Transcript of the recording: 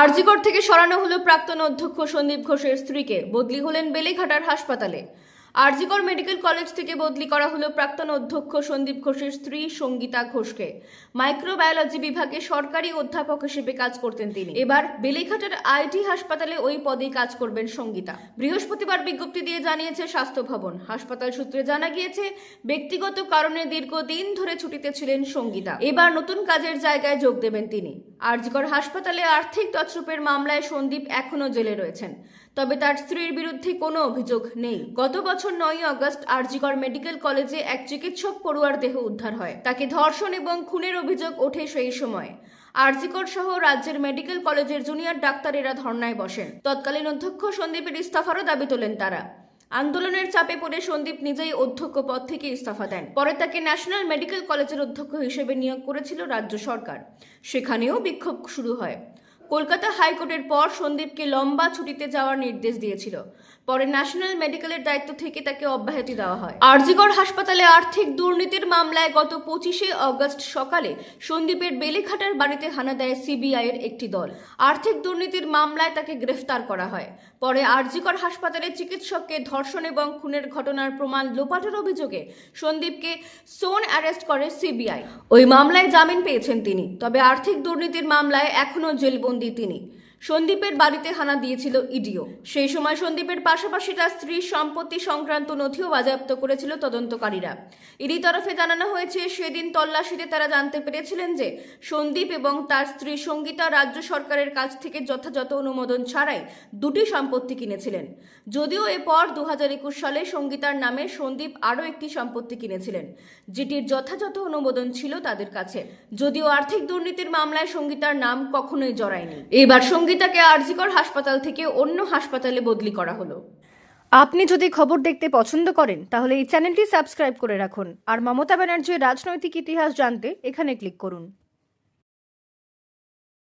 আরজিকর থেকে সরানো হলো প্রাক্তন অধ্যক্ষ সন্দীপ ঘোষের স্ত্রীকে। বদলি হলেন বেলেঘাটার হাসপাতালে। আরজিকর মেডিকেল কলেজ থেকে বদলি করা হলো প্রাক্তন অধ্যক্ষ সন্দীপ ঘোষের স্ত্রী সঙ্গীতা ঘোষকে। মাইক্রোবায়োলজি বিভাগে সরকারি অধ্যাপক হিসেবে কাজ করতেন তিনি। এবার বেলেঘাটার আইটি হাসপাতালে ওই পদেই কাজ করবেন সঙ্গীতা। বৃহস্পতিবার বিজ্ঞপ্তি দিয়ে জানিয়েছে স্বাস্থ্য ভবন। হাসপাতাল সূত্রে জানা গিয়েছে, ব্যক্তিগত কারণে দীর্ঘদিন ধরে ছুটিতে ছিলেন সঙ্গীতা। এবার নতুন কাজের জায়গায় যোগ দেবেন তিনি। আরজিকর হাসপাতালে আর্থিক তছরূপের মামলায় সন্দীপ এখনও জেলে রয়েছেন। তবে তার স্ত্রীর বিরুদ্ধে কোনো অভিযোগ নেই। গত বছর নয় আগস্ট আরজিকর মেডিকেল কলেজে এক চিকিৎসক পড়ুয়ার দেহ উদ্ধার হয়। তাকে ধর্ষণ এবং খুনের অভিযোগ ওঠে সেই সময়। আরজিকর সহ রাজ্যের মেডিকেল কলেজের জুনিয়র ডাক্তারেরা ধর্নায় বসেন। তৎকালীন অধ্যক্ষ সন্দীপের ইস্তফারও দাবি তোলেন তারা। আন্দোলনের চাপে পড়ে সন্দীপ নিজেই অধ্যক্ষ পদ থেকে ইস্তফা দেন। পরে তাকে ন্যাশনাল মেডিকেল কলেজের অধ্যক্ষ হিসেবে নিয়োগ করেছিল রাজ্য সরকার। সেখানেও বিক্ষোভ শুরু হয়। কলকাতা হাইকোর্টের পর সন্দীপকে লম্বা ছুটিতে যাওয়ার নির্দেশ দিয়েছিল। পরে ন্যাশনাল মেডিকেলের দায়িত্ব থেকে তাকে অব্যাহতি দেওয়া হয়। আরজিগড় হাসপাতালে আর্থিক দুর্নীতির মামলায় গত পঁচিশে অগস্ট সকালে সন্দীপের বেলেঘাটার বাড়িতে হানা দেয় সিবিআই এর একটি দল। আর্থিক দুর্নীতির মামলায় তাকে গ্রেফতার করা হয়। পরে আরজিকর হাসপাতালে চিকিৎসককে ধর্ষণ এবং খুনের ঘটনার প্রমাণ লোপাটের অভিযোগে সন্দীপকে সোন অ্যারেস্ট করে সিবিআই। ওই মামলায় জামিন পেয়েছেন তিনি, তবে আর্থিক দুর্নীতির মামলায় এখনও জেলবন্দি তিনি সন্দীপের বাড়িতে হানা দিয়েছিল ইডিও। সেই সময় সন্দীপের পাশাপাশি তার স্ত্রীর সম্পত্তি সংক্রান্ত নথিও বাজেয়াপ্ত করেছিল তদন্তকারীরা। ইডি তরফে জানানো হয়েছে, সেদিন তল্লাশিতে তারা জানতে পেরেছিলেন যে সন্দীপ এবং তার স্ত্রী সঙ্গীতা রাজ্য সরকারের কাছ থেকে যথাযথ অনুমোদন ছাড়াই দুটি সম্পত্তি কিনেছিলেন। যদিও এরপর দু হাজার একুশ সালে সঙ্গীতার নামে সন্দীপ আরও একটি সম্পত্তি কিনেছিলেন, যেটির যথাযথ অনুমোদন ছিল তাদের কাছে। যদিও আর্থিক দুর্নীতির মামলায় সঙ্গীতার নাম কখনোই জড়ায়নি। এবার সঙ্গীতাকে আরজিকর হাসপাতাল থেকে অন্য হাসপাতালে বদলি করা হলো। আপনি যদি খবর দেখতে পছন্দ করেন, তাহলে এই চ্যানেলটি সাবস্ক্রাইব করে রাখুন। আর মমতা ব্যানার্জির রাজনৈতিক ইতিহাস জানতে এখানে ক্লিক করুন।